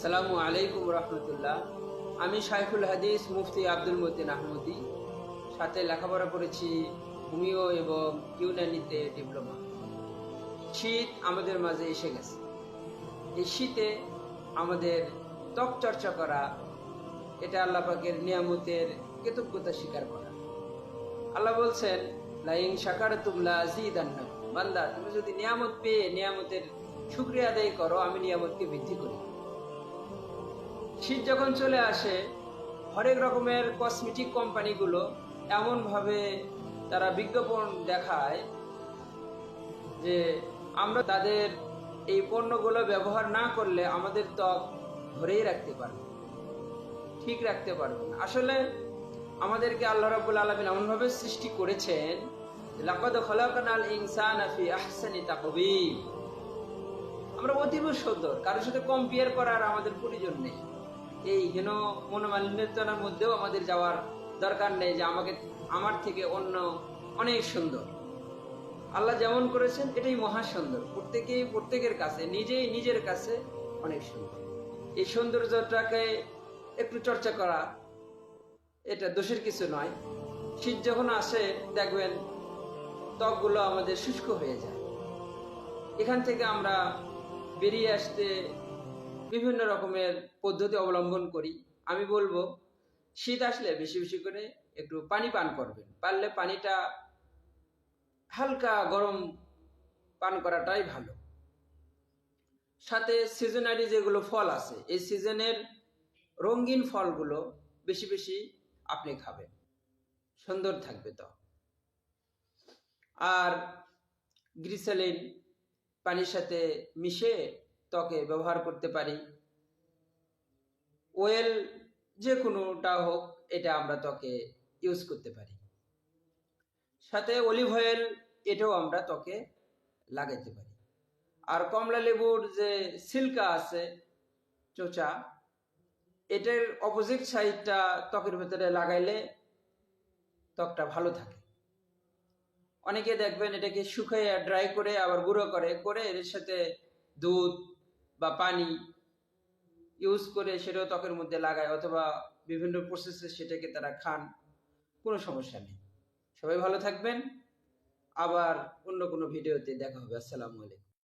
আসসালামু আলাইকুম রহমতুল্লাহ। আমি শাইখুল হাদিস মুফতি আব্দুল মতিন আহমদি। সাথে লেখাপড়া করেছি হোমিও এবং ইউনানিতে ডিপ্লোমা। শীত আমাদের মাঝে এসে গেছে। এই শীতে আমাদের ত্বক চর্চা করা, এটা আল্লাহ পাকের নিয়ামতের কৃতজ্ঞতা স্বীকার করা। আল্লাহ বলছেন লাইং সাকার তুমলা জিদান্না বান্দা, তুমি যদি নিয়ামত পেয়ে নিয়ামতের শুক্রিয়া আদায় করো, আমি নিয়ামতকে বৃদ্ধি করি। শীত যখন চলে আসে, হরেক রকমের কসমেটিক কোম্পানিগুলো এমনভাবে তারা বিজ্ঞাপন দেখায় যে আমরা তাদের এই পণ্যগুলো ব্যবহার না করলে আমাদের ত্বক ধরেই রাখতে পারবে ঠিক রাখতে পারবে না। আসলে আমাদেরকে আল্লাহ রাব্বুল আলামিন এমনভাবে সৃষ্টি করেছেন আমরা অতীব সুন্দর কারোর সাথে কম্পেয়ার করার আমাদের প্রয়োজন নেই। এই হেন মনোমালিন্যতার মধ্যেও আমাদের যাওয়ার দরকার নেই যে আমাকে, আমার থেকে অন্য অনেক সুন্দর। আল্লাহ যেমন করেছেন, এটাই মহা সুন্দর। প্রত্যেকেই প্রত্যেকের কাছে, নিজেই নিজের কাছে অনেক সুন্দর। এই সৌন্দর্যটাকে একটু চর্চা করা, এটা দোষের কিছু নয়। শীত যখন আসে, দেখবেন ত্বকগুলো আমাদের শুষ্ক হয়ে যায়। এখান থেকে আমরা বেরিয়ে আসতে বিভিন্ন রকমের পদ্ধতি অবলম্বন করি। আমি বলব, শীত আসলে বেশি বেশি করে একটু পানি পান করবেন। পারলে পানিটা হালকা গরম পান করাটাই ভালো। সাথে সিজনারি যেগুলো ফল আছে, এই সিজনের রঙিন ফলগুলো বেশি বেশি আপনি খাবেন। সুন্দর থাকবে তো। আর গ্রিসালিন পানির সাথে মিশে ত্বকে ব্যবহার করতে পারি। ওয়েল যে কোনোটা হোক, এটা আমরা ত্বকে ইউজ করতে পারি। সাথে অলিভ অয়েল এটাও আমরা ত্বকে লাগাইতে পারি। আর কমলা লেবুর যে সিল্কা আছে, চোচা, এটার অপোজিট সাইডটা ত্বকের ভেতরে লাগাইলে ত্বকটা ভালো থাকে। অনেকে দেখবেন এটাকে শুকাইয়া ড্রাই করে, আবার গুঁড়ো করে করে এর সাথে দুধ বা পানি ইউজ করে সেটাও ত্বকের মধ্যে লাগায় অথবা বিভিন্ন প্রসেসে সেটাকে তারা খান, কোনো সমস্যা নেই। সবাই ভালো থাকবেন। আবার অন্য কোনো ভিডিওতে দেখা হবে। আসসালামু আলাইকুম।